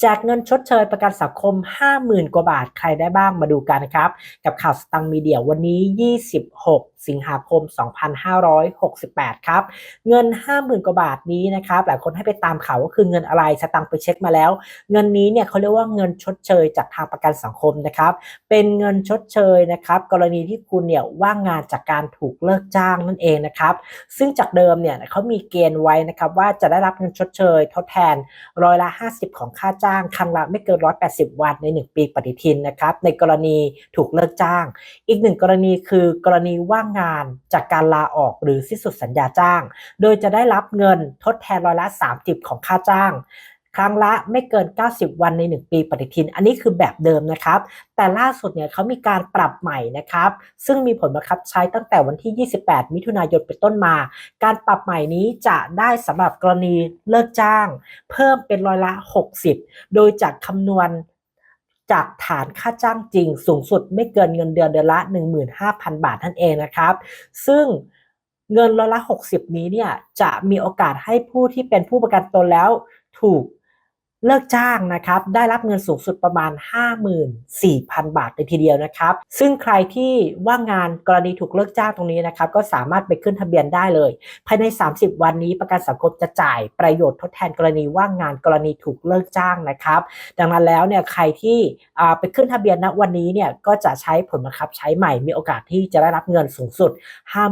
แจกเงินชดเชยประกันสังคม 50,000 กว่าบาทใครได้บ้างมาดูกันนะครับ กับข่าวสตังมีเดียวันนี้ 26 สิงหาคม 2568 ครับ เงิน 50,000 กว่าบาทนี้นะครับ หลายคนให้ไปตามข่าวว่าคือเงินอะไรสตังไปเช็คมาแล้ว เงินนี้เนี่ยเขาเรียกว่าเงินชดเชยจากทางประกันสังคมนะครับ เป็นเงินชดเชยนะครับ กรณีที่คุณเนี่ยว่างงานจากการถูกเลิกจ้างนั่นเองนะครับ ซึ่งจากเดิมเนี่ยเขามีเกณฑ์ไว้นะครับว่าจะได้รับเงินชดเชย ทดแทนร้อยละ 50 ของค่าจ้างครั้งละไม่เกิน 180 วันใน 1 ปีปฏิทินนะครับในกรณีถูกเลิกจ้าง อีกหนึ่งกรณีคือกรณีว่างงานจากการลาออกหรือสิ้นสุดสัญญาจ้าง โดยจะได้รับเงินทดแทนร้อยละ 30 ของค่าจ้าง ครั้งละไม่เกิน 90 วันใน 1 ปีปฏิทิน อันนี้คือแบบเดิมนะครับ แต่ล่าสุดเนี่ยเขามีการปรับใหม่นะครับ ซึ่งมีผลบังคับใช้ตั้งแต่วันที่ 28 มิถุนายนเป็นต้นมา การปรับใหม่นี้จะได้สำหรับกรณีเลิกจ้าง เพิ่มเป็นร้อยละ 60 โดยจากคำนวณจากฐานค่าจ้างจริงสูงสุดไม่เกินเงินเดือนเดือนละ 15,000 บาทนั่นเองนะครับ ซึ่งเงินร้อยละ 60 นี้เนี่ยจะมีโอกาสให้ผู้ที่เป็นผู้ประกันตนแล้วถูก เลิกจ้างนะครับได้รับเงินสูงสุดประมาณ 54,000 บาทเลยทีเดียวนะครับซึ่งใครที่ว่างงานกรณีถูกเลิกจ้างตรงนี้นะครับก็สามารถไปขึ้นทะเบียนได้เลย ภายใน 30 วันนี้ประกันสังคมจะจ่ายประโยชน์ทดแทนกรณีว่างงานกรณีถูกเลิกจ้างนะครับ ดังนั้นแล้วเนี่ยใครที่ไปขึ้นทะเบียนณวันนี้เนี่ยก็จะใช้ผลบังคับใช้ใหม่มีโอกาสที่จะได้รับเงินสูงสุด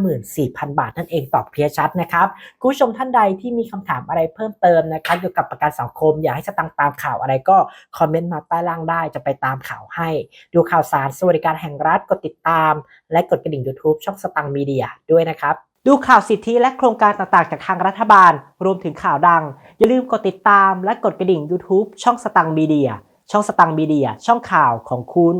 54,000 บาทนั่นเองตอบเคลียชัดนะครับคุณผู้ชมท่านใดที่มีคำถามอะไรเพิ่มเติมนะครับเกี่ยวกับประกันสังคมอยากให้สตตามข่าวอะไรก็คอมเมนต์มาใต้ล่างได้จะไปตามข่าวให้ ดูข่าวสารสวัสดิการแห่งรัฐกดติดตาม และกดกระดิ่ง YouTube ช่องสตังค์มีเดียด้วยนะครับดูข่าวสิทธิและโครงการต่างๆ จากทางรัฐบาล รวมถึงข่าวดัง อย่าลืมกดติดตามและกดกระดิ่ง YouTube ช่องสตังค์มีเดีย ช่องสตังค์มีเดีย ช่องข่าวของคุณ